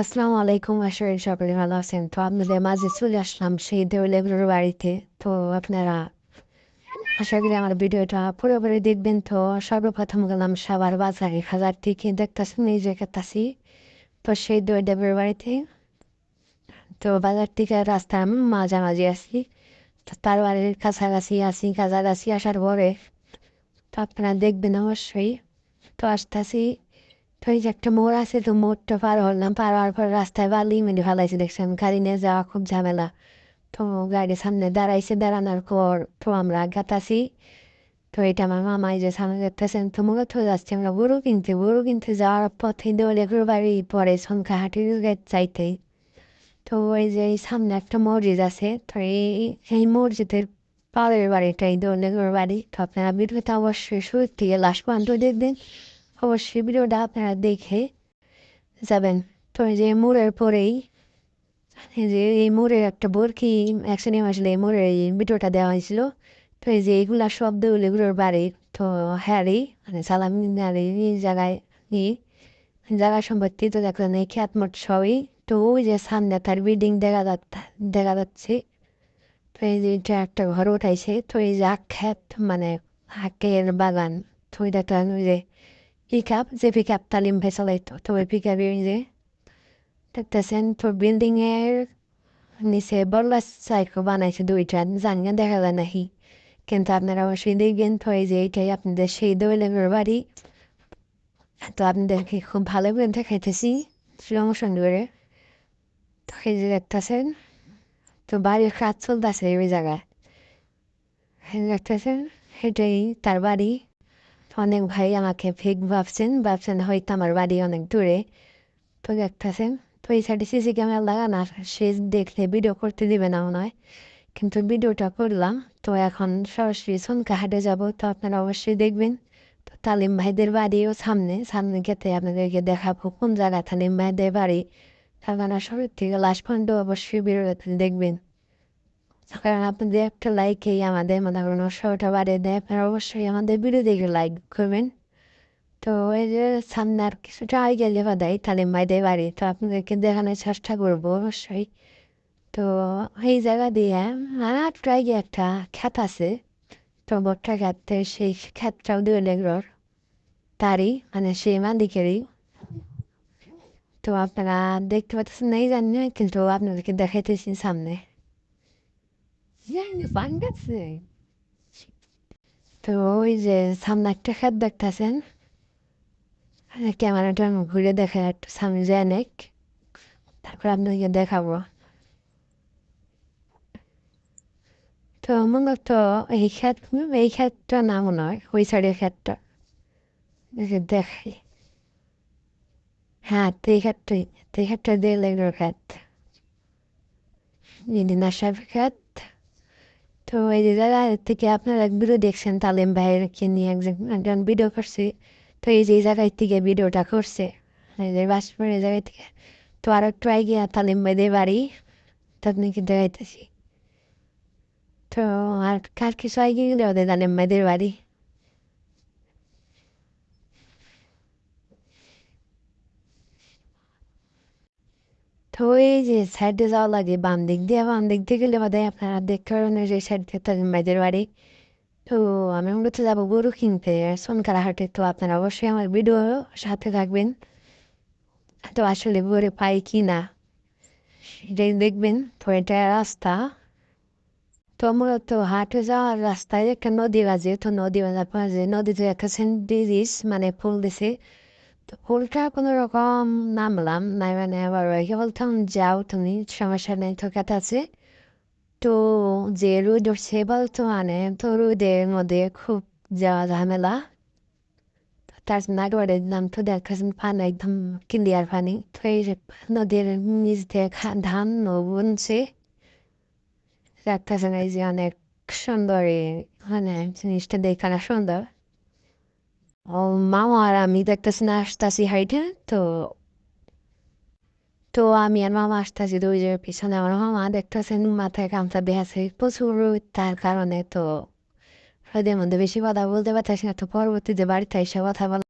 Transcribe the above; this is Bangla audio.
আসসালামু আলাইকুম করি সকলে ভালো আছেন তো আপনাদের মাঝে চলে আসলাম সেই দেউলেগুলোর বাড়িতে তো আপনারা আশা করি আমার ভিডিওটা পুরোপুরি দেখবেন তো সর্বপ্রথম গেলাম সাবার বাজারে হাজার থেকে দেখতেছেন এই জায়গাটাছি তো সেই দই দেবের বাড়িতে তো বাজার থেকে রাস্তার মাঝামাঝি আসি তো তার বাড়ির কাছাকাছি আসি কাছাকাছি আসার পরে তো আপনারা দেখবেন অবশ্যই তো আসতেছি তো এই যে একটা মোড় আছে তো মোড়টা পার হলাম পার হওয়ার পর রাস্তায় বালি মেরে ফেলাইছে দেখছেন গাড়ি নিয়ে যাওয়া খুব ঝামেলা তো গাড়ির সামনে দাঁড়াইছে দাঁড়ানোর পর তো আমরা গাতাছি তো এটা আমার মামাই যে সামনে দেখতেছেন তো মূলত যাচ্ছি আমরা গরু কিনতে গরু কিনতে যাওয়ার পথে দৌড়ে গরু বাড়ি পরে সংখ্যাহাটির চাইতে তো ওই যে এই সামনে একটা মসজিদ আছে তো এই এই মসজিদের পাড়ের বাড়িটা এই দৌড়ে গরু বাড়ি তো আপনারা ভিডিওটা অবশ্যই শুরু থেকে লাস্ট পর্যন্ত দেখবেন অবশ্যই ভিডিওটা আপনারা দেখে যাবেন। তো যে মোড়ের পরেই যে এই মোড়ের একটা বরকি অ্যাক্সিডেন্ট আসলে এই মোড়ের এই ভিডিওটা দেওয়া হয়েছিল। তো এই যে এইগুলা শব্দ এগুলোর বাড়ি তো হ্যারি মানে সালাম এই জায়গায় জায়গা সম্পত্তি তো দেখলেন এই খ্যাত মোট সবই। তো ওই যে সামনে তার বিল্ডিং দেখা যাচ্ছে দেখা যাচ্ছে। তো এই যে এটা একটা ঘর উঠাইছে, তো এই যে আখ্যাত মানে আখের বাগান, তো দেখলেন ওই যে পিক আপ তালিম ফেসালাইতো তো ওই পিক আপে ওই যে দেখতেছেন তো বিল্ডিংয়ের নিচে বড়লা সাইকেল বানাইছে দুইটা জানি না দেখা যায় নাকি কিন্তু আপনারা অবশ্যই দেখবেন তো এই যে এইটাই আপনাদের সেই দৌলের বাড়ি তো আপনাদেরকে খুব ভালো করে দেখাইতেছি সমস্যা করে তো এই যে দেখতেছেন তো বাড়ির কাজ চলতেছে ওই জায়গায় দেখতেছেন সেটাই তার বাড়ি অনেক ভাই আমাকে ফেক ভাবছেন ভাবছেন হয়তো আমার বাড়ি অনেক দূরে তো দেখতেছেন তো এই সাইডে সিসি ক্যামেরা লাগানো সে দেখলে ভিডিও করতে দিবে না মনে হয় কিন্তু ভিডিওটা করলাম তো এখন সরাসরি সনকা হাটে যাব তো আপনারা অবশ্যই দেখবেন তো তালিম ভাইদের বাড়িও সামনে সামনে গেতে আপনাদেরকে দেখাবো কোন জায়গায় তালিম ভাইদের বাড়ি আপনারা শুরু থেকে লাস্ট পর্যন্ত অবশ্যই ভিডিওটা দেখবেন কারণ আপনাদের একটা লাইকেই আমাদের মনে করেন উৎসাহটা বাড়িয়ে দেয়, আপনারা অবশ্যই আমাদের ভিডিও লাইক করবেন। তো এই যে সামনে আর কিছুটা আগে গেলে বাদাই তাহলে মাইদের বাড়ি, তো আপনাদেরকে দেখানোর চেষ্টা করব অবশ্যই। তো এই জায়গা দিয়ে আর গিয়ে একটা খ্যাত আছে, তো বট্টা খ্যাতে সেই খ্যাতটাও দুই লেগর তারই মানে সেই মালিকেরই। তো আপনারা দেখতে পাচ্ছেন নাই জানি না, কিন্তু আপনাদেরকে দেখাইতেছি সামনে। গেছে তো ওই যে সামনে একটা খেত দেখতেছেন ক্যামেরাটা ঘুরে দেখে একটু সামনে যায় নেক। তারপর আপনাকে দেখাবো। তো মূলত এই ক্ষেত এই ক্ষেতটা না মনে হয় ওই সাইডের ক্ষেতটা দেখাই। হ্যাঁ তো এই ক্ষেতটাই তো এই ক্ষেতটা দিয়ে লেগের সাহেবের ক্ষেত তো এই যে জায়গা থেকে আপনারা ভিডিও দেখছেন, তালিম ভাইয়েরকে নিয়ে একজন একজন ভিডিও করছে। তো এই যে জায়গায় থেকে ভিডিওটা করছে, এই যে বাসপুর এই জায়গায় থেকে। তো আর একটু গিয়া তালিম ভাইদের বাড়ি, তো আপনাকে দেখাইতেছি। তো আর কার কিছু আগে গেলে ওদের তালিম ভাইদের বাড়ি। এই যে সাইডে যাওয়া লাগে বাম দিক দিয়ে বাম দিক দিয়ে গেলে বাদে আপনারা দেখতে পারবেন যে সাইড দিয়ে তালিম ভাইদের বাড়ি। তো আমি মূলত যাব গরু কিনতে সোনকারা হাটে তো আপনারা অবশ্যই আমার ভিডিও সাথে থাকবেন। তো আসলে গরু পাই কি না, সেটাই দেখবেন। তো এটা রাস্তা। তো মূলত হাটে যাওয়ার রাস্তায় একটা নদী বাজে, তো নদী বাজার পর নদীতে একটা সেন্টিরিস মানে ফুল দিছে। তো ফুলটা কোনো রকম নামলাম নাই মানে আবার বলতাম যাও তুমি সমস্যা নেই তো কাটা আছে তো যে রোদ উঠছে বলতো মানে তো রোদের মধ্যে খুব যাওয়া ঝামেলা তার নাগরের নাম তো দেখাছেন পানি একদম ক্লিয়ার পানি তো এই নদীর নিচ দিয়ে ধান বুনছে দেখতেছেন এই যে অনেক সুন্দর মানে জিনিসটা দেখানো সুন্দর ও মামা আর আমি দেখতেছি না, আসতেছি হাইটে। তো তো আমি আর মামা আসতেছি যে পিছনে। আমার মামা দেখতেছেন, মাথায় গামছা বেহাছে প্রচুর তার কারণে তো হৃদয়ের মধ্যে বেশি কথা বলতে পারতেছি না। তো পরবর্তীতে বাড়িতে এসে কথা বলা